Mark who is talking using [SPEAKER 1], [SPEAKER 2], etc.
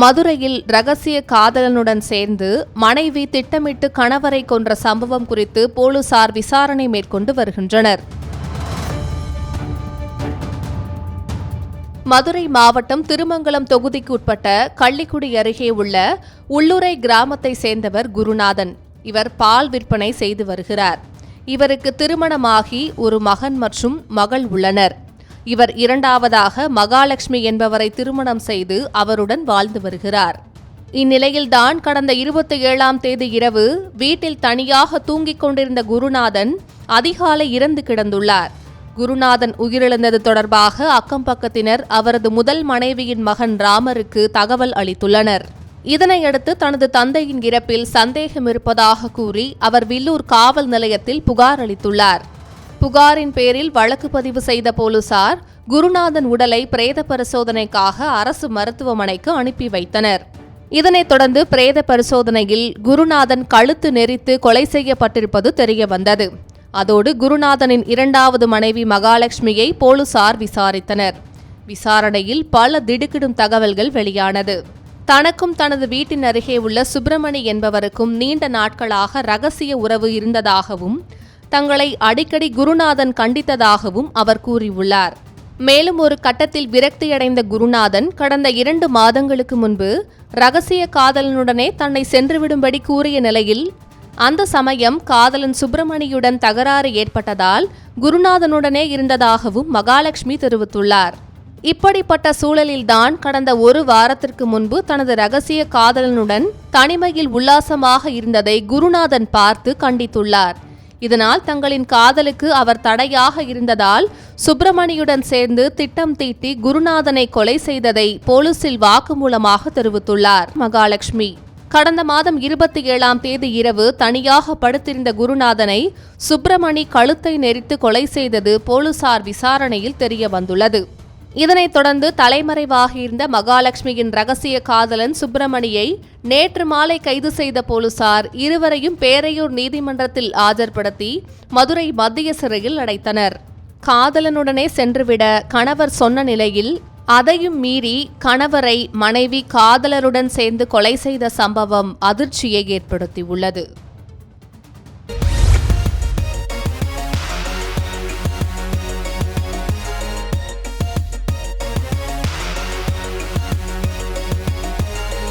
[SPEAKER 1] மதுரையில் ரகசிய காதலனுடன் சேர்ந்து மனைவி திட்டமிட்டு கணவரை கொன்ற சம்பவம் குறித்து போலீசார் விசாரணை மேற்கொண்டு வருகின்றனர். மதுரை மாவட்டம் திருமங்கலம் தொகுதிக்கு உட்பட்ட கள்ளிக்குடி அருகே உள்ள உள்ளுரை கிராமத்தை சேர்ந்தவர் குருநாதன். இவர் பால் விற்பனை செய்து வருகிறார். இவருக்கு திருமணமாகி ஒரு மகன் மற்றும் மகள் உள்ளனர். இவர் இரண்டாவதாக மகாலட்சுமி என்பவரை திருமணம் செய்து அவருடன் வாழ்ந்து வருகிறார். இந்நிலையில்தான் கடந்த இருபத்தி ஏழாம் தேதி இரவு வீட்டில் தனியாக தூங்கிக் கொண்டிருந்த குருநாதன் அதிகாலை இறந்து கிடந்துள்ளார். குருநாதன் உயிரிழந்தது தொடர்பாக அக்கம் பக்கத்தினர் அவரது முதல் மனைவியின் மகன் ராமருக்கு தகவல் அளித்துள்ளனர். இதனையடுத்து தனது தந்தையின் இறப்பில் சந்தேகம் இருப்பதாக கூறி அவர் வில்லூர் காவல் நிலையத்தில் புகார் அளித்துள்ளார். புகாரின் பேரில் வழக்கு பதிவு செய்த போலீசார் குருநாதன் உடலை பிரேத பரிசோதனைக்காக அரசு மருத்துவமனைக்கு அனுப்பி வைத்தனர். இதனைத் தொடர்ந்து பிரேத பரிசோதனையில் குருநாதன் கழுத்து நெரித்து கொலை செய்யப்பட்டிருப்பது தெரியவந்தது. அதோடு குருநாதனின் இரண்டாவது மனைவி மகாலட்சுமியை போலீசார் விசாரித்தனர். விசாரணையில் பல திடுக்கிடும் தகவல்கள் வெளியானது. தனக்கும் தனது வீட்டின் அருகே உள்ள சுப்பிரமணி என்பவருக்கும் நீண்ட நாட்களாக ரகசிய உறவு இருந்ததாகவும் தங்களை அடிக்கடி குருநாதன் கண்டித்ததாகவும் அவர் கூறியுள்ளார். மேலும் ஒரு கட்டத்தில் விரக்தியடைந்த குருநாதன் கடந்த இரண்டு மாதங்களுக்கு முன்பு ரகசிய காதலனுடனே தன்னை சென்றுவிடும்படி கூறிய நிலையில் அந்த சமயம் காதலன் சுப்பிரமணியுடன் தகராறு ஏற்பட்டதால் குருநாதனுடனே இருந்ததாகவும் மகாலட்சுமி தெரிவித்துள்ளார். இப்படிப்பட்ட சூழலில்தான் கடந்த ஒரு வாரத்திற்கு முன்பு தனது ரகசிய காதலனுடன் தனிமையில் உல்லாசமாக இருந்ததை குருநாதன் பார்த்து கண்டித்துள்ளார். இதனால் தங்களின் காதலுக்கு அவர் தடையாக இருந்ததால் சுப்பிரமணியுடன் சேர்ந்து திட்டம் தீட்டி குருநாதனை கொலை செய்ததை போலீசில் வாக்குமூலமாக தெரிவித்துள்ளார் மகாலட்சுமி. கடந்த மாதம் இருபத்தி ஏழாம் தேதி இரவு தனியாக படுத்திருந்த குருநாதனை சுப்பிரமணி கழுத்தை நெரித்து கொலை செய்தது போலீசார் விசாரணையில் தெரிய வந்துள்ளது இதனைத் தொடர்ந்து தலைமறைவாகியிருந்த மகாலட்சுமியின் ரகசிய காதலன் சுப்பிரமணியை நேற்று மாலை கைது செய்த போலீசார் இருவரையும் பேரையூர் நீதிமன்றத்தில் ஆஜர்படுத்தி மதுரை மத்திய சிறையில் அடைத்தனர். காதலனுடனே சென்றுவிட கணவர் சொன்ன நிலையில் அதையும் மீறி கணவரை மனைவி காதலருடன் சேர்ந்து கொலை செய்த சம்பவம் அதிர்ச்சியை ஏற்படுத்தியுள்ளது.